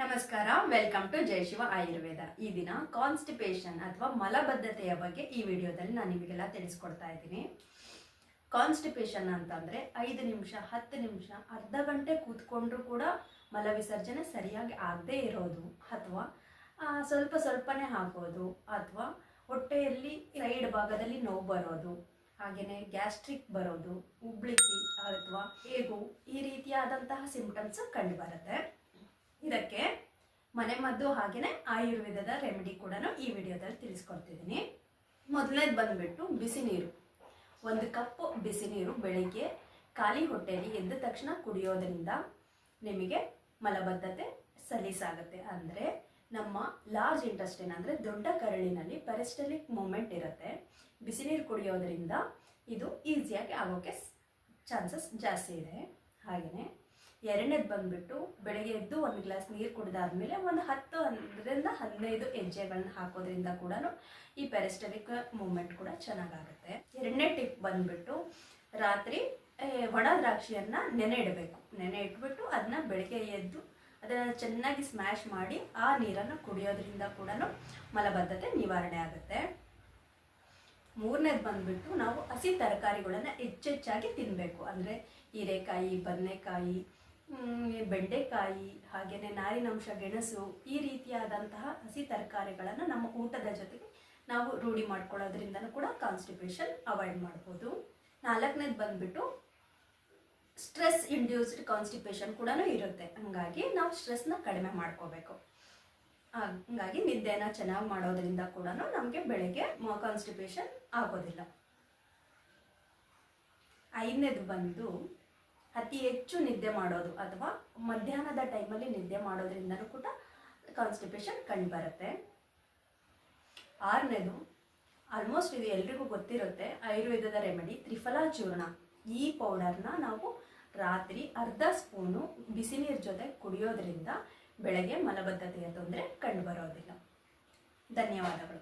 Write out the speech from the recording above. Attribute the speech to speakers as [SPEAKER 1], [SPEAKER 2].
[SPEAKER 1] ನಮಸ್ಕಾರ welcome to Jayashiva Ayurveda. ಈ ದಿನ ಕಾನ್ಸ್ಟಿಪೇಷನ್ ಅಥವಾ ಮಲಬದ್ಧತೆಯ ಬಗ್ಗೆ ಈ ವಿಡಿಯೋದಲ್ಲಿ ನಾನು ನಿಮಗೆಲ್ಲ ತಿಳಿಸ್ಕೊಡ್ತಾ ಇದ್ದೀನಿ. ಕಾನ್ಸ್ಟಿಪೇಷನ್ ಅಂತಂದ್ರೆ ಐದು ನಿಮಿಷ, ಹತ್ತು ನಿಮಿಷ, ಅರ್ಧ ಗಂಟೆ ಕೂತ್ಕೊಂಡ್ರು ಕೂಡ ಮಲವಿಸರ್ಜನೆ ಸರಿಯಾಗಿ ಆಗದೇ ಇರೋದು ಅಥವಾ ಸ್ವಲ್ಪ ಸ್ವಲ್ಪನೇ ಆಗೋದು ಅಥವಾ ಹೊಟ್ಟೆಯಲ್ಲಿ ಸೈಡ್ ಭಾಗದಲ್ಲಿ ನೋವು ಬರೋದು ಹಾಗೆಯೇ ಗ್ಯಾಸ್ಟ್ರಿಕ್ ಬರೋದು ಉಬ್ಳಿಕೆ ಅಥವಾ ಹೇಗು ಈ ರೀತಿಯಾದಂತಹ ಸಿಂಪ್ಟಮ್ಸ್ ಕಂಡುಬರುತ್ತೆ ಇದಕ್ಕೆ ಮನೆಮದ್ದು ಹಾಗೆಯೇ ಆಯುರ್ವೇದದ ರೆಮಿಡಿ ಕೂಡ ಈ ವಿಡಿಯೋದಲ್ಲಿ ತಿಳಿಸ್ಕೊಡ್ತಿದ್ದೀನಿ. ಮೊದಲನೇದು ಬಂದ್ಬಿಟ್ಟು ಬಿಸಿ ನೀರು. ಒಂದು ಕಪ್ ಬಿಸಿ ನೀರು ಬೆಳಿಗ್ಗೆ ಖಾಲಿ ಹೊಟ್ಟೆಯಲ್ಲಿ ಎದ್ದ ತಕ್ಷಣ ಕುಡಿಯೋದ್ರಿಂದ ನಿಮಗೆ ಮಲಬದ್ಧತೆ ಸಲೀಸಾಗುತ್ತೆ. ಅಂದರೆ ನಮ್ಮ ಲಾರ್ಜ್ ಇಂಟೆಸ್ಟೈನ್ ಅಂದರೆ ದೊಡ್ಡ ಕರಳಿನಲ್ಲಿ ಪೆರಿಸ್ಟಲಿಕ್ ಮೂಮೆಂಟ್ ಇರುತ್ತೆ. ಬಿಸಿ ನೀರು ಕುಡಿಯೋದ್ರಿಂದ ಇದು ಈಸಿಯಾಗಿ ಆಗೋಕ್ಕೆ ಚಾನ್ಸಸ್ ಜಾಸ್ತಿ ಇದೆ. ಹಾಗೆಯೇ ಎರಡನೇದು ಬಂದ್ಬಿಟ್ಟು ಬೆಳಗ್ಗೆ ಎದ್ದು ಒಂದು ಗ್ಲಾಸ್ ನೀರು ಕುಡಿದಾದ್ಮೇಲೆ ಒಂದು ಹತ್ತು ಹನ್ನರಿಂದ ಹದಿನೈದು ಹೆಜ್ಜೆಗಳನ್ನ ಹಾಕೋದ್ರಿಂದ ಕೂಡ ಈ ಪೆರೆಸ್ಟರಿಕ್ ಮೂಮೆಂಟ್ ಕೂಡ ಚೆನ್ನಾಗಾಗುತ್ತೆ. ಎರಡನೇ ಟಿಪ್ ಬಂದ್ಬಿಟ್ಟು ರಾತ್ರಿ ಒಣ ದ್ರಾಕ್ಷಿಯನ್ನ ನೆನೆ ಇಡಬೇಕು. ನೆನೆ ಇಟ್ಬಿಟ್ಟು ಅದನ್ನ ಬೆಳಗ್ಗೆ ಎದ್ದು ಅದನ್ನು ಚೆನ್ನಾಗಿ ಸ್ಮ್ಯಾಶ್ ಮಾಡಿ ಆ ನೀರನ್ನು ಕುಡಿಯೋದ್ರಿಂದ ಕೂಡ ಮಲಬದ್ಧತೆ ನಿವಾರಣೆ ಆಗುತ್ತೆ. ಮೂರನೇದು ಬಂದ್ಬಿಟ್ಟು ನಾವು ಹಸಿ ತರಕಾರಿಗಳನ್ನು ಹೆಚ್ಚೆಚ್ಚಾಗಿ ತಿನ್ನಬೇಕು ಅಂದರೆ ಹೀರೆಕಾಯಿ, ಬದನೆಕಾಯಿ ಬೆಂಡೆಕಾಯಿ ಹಾಗೆಯೇ ನಾರಿನಂಶ ಗೆಣಸು, ಈ ರೀತಿಯಾದಂತಹ ಹಸಿ ತರಕಾರಿಗಳನ್ನು ನಮ್ಮ ಊಟದ ಜೊತೆಗೆ ನಾವು ರೂಢಿ ಮಾಡ್ಕೊಳ್ಳೋದ್ರಿಂದನೂ ಕೂಡ ಕಾನ್ಸ್ಟಿಪೇಷನ್ ಅವಾಯ್ಡ್ ಮಾಡ್ಬೋದು. ನಾಲ್ಕನೇದು ಬಂದ್ಬಿಟ್ಟು ಸ್ಟ್ರೆಸ್ ಇಂಡ್ಯೂಸ್ಡ್ ಕಾನ್ಸ್ಟಿಪೇಷನ್ ಕೂಡ ಇರುತ್ತೆ. ಹಂಗಾಗಿ ನಾವು ಸ್ಟ್ರೆಸ್ನ ಕಡಿಮೆ ಮಾಡ್ಕೋಬೇಕು. ಹಂಗಾಗಿ ನಿದ್ದೆನ ಚೆನ್ನಾಗಿ ಮಾಡೋದ್ರಿಂದ ಕೂಡ ನಮಗೆ ಬೆಳಗ್ಗೆ ಕಾನ್ಸ್ಟಿಪೇಷನ್ ಆಗೋದಿಲ್ಲ. ಐದನೇದು ಬಂದು ಅತಿ ಹೆಚ್ಚು ನಿದ್ದೆ ಮಾಡೋದು ಅಥವಾ ಮಧ್ಯಾಹ್ನದ ಟೈಮಲ್ಲಿ ನಿದ್ದೆ ಮಾಡೋದ್ರಿಂದನೂ ಕೂಡ ಕಾನ್ಸ್ಟಿಪೇಷನ್ ಕಂಡುಬರುತ್ತೆ. ಆರನೇದು ಆಲ್ಮೋಸ್ಟ್ ಇದು ಎಲ್ರಿಗೂ ಗೊತ್ತಿರುತ್ತೆ, ಆಯುರ್ವೇದದ ರೆಮಿಡಿ ತ್ರಿಫಲ ಚೂರ್ಣ ಈ ಪೌಡರ್ನ ನಾವು ರಾತ್ರಿ ಅರ್ಧ ಸ್ಪೂನು ಬಿಸಿ ನೀರು ಜೊತೆ ಕುಡಿಯೋದ್ರಿಂದ ಬೆಳಗ್ಗೆ ಮಲಬದ್ಧತೆಯ ತೊಂದರೆ ಕಂಡುಬರೋದಿಲ್ಲ. ಧನ್ಯವಾದಗಳು.